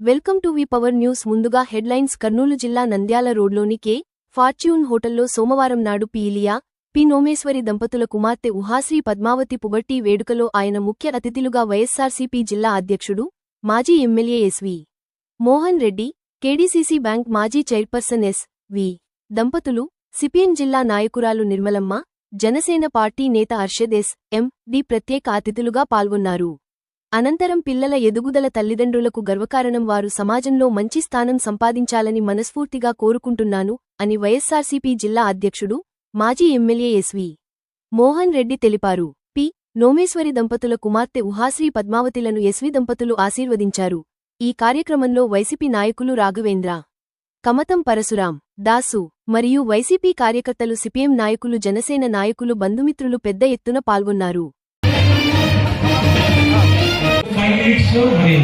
Welcome to V power news ముందుగా headlines Kurnool జిల్లా నంద్యాల రోడ్లోని కే ఫార్చ్యూన్ హోటల్లో సోమవారం నాడు పీలియా పి నోమేశ్వరి దంపతుల కుమార్తె ఉహాశ్రీ పద్మావతి పుబట్టి వేడుకలో ఆయన ముఖ్య అతిథులుగా వైఎస్సార్సీపీ జిల్లా అధ్యక్షుడు మాజీ MLA SV Mohan Reddy KDCC bank మాజీ చైర్పర్సన్ ఎస్ వి. దంపతులు సిపిఎన్ జిల్లా నాయకురాలు నిర్మలమ్మ జనసేన పార్టీ నేత అర్షద్ ఎస్ ఎం డి ప్రత్యేక అతిథులుగా పాల్గొన్నారు. అనంతరం పిల్లల ఎదుగుదల తల్లిదండ్రులకు గర్వకారణం వారు సమాజంలో మంచి స్థానం సంపాదించాలని మనస్ఫూర్తిగా కోరుకుంటున్నాను అని వైఎస్సార్సీపీ జిల్లా అధ్యక్షుడు మాజీ ఎమ్మెల్యే ఎస్వి మోహన్ రెడ్డి తెలిపారు. పి. నోమేశ్వరి దంపతుల కుమార్తె ఉహాశ్రీ పద్మావతిలను ఎస్వి దంపతులు ఆశీర్వదించారు. ఈ కార్యక్రమంలో వైసీపీ నాయకులు రాఘవేంద్ర కమతం పరశురాం దాసు మరియు వైసీపీ కార్యకర్తలు సిపిఎం నాయకులు జనసేన నాయకులు బంధుమిత్రులు పెద్ద ఎత్తున పాల్గొన్నారు. ఫైవ్ మినిట్స్లో మరి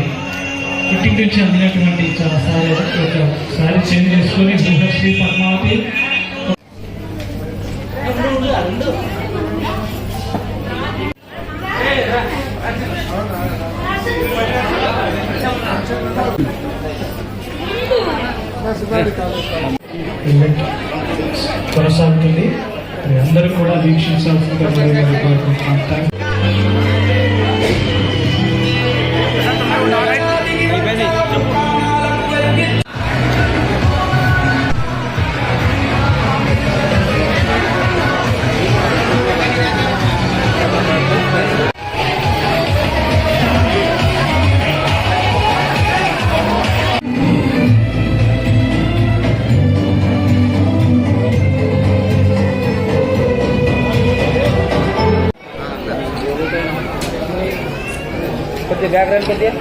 ఫిఫ్టీన్ నుంచి అందినటువంటి చాలా సారీ సారీ చేంజ్ చేసుకొని భూహశ్రీ పద్మావతి. కొనసాగుతుంది. అందరూ కూడా వీక్షించాల్సిందిగా మరి కోరుకుంటున్నాం కొద్దిగా బ్యాక్గ్రౌండ్ కొద్దిగా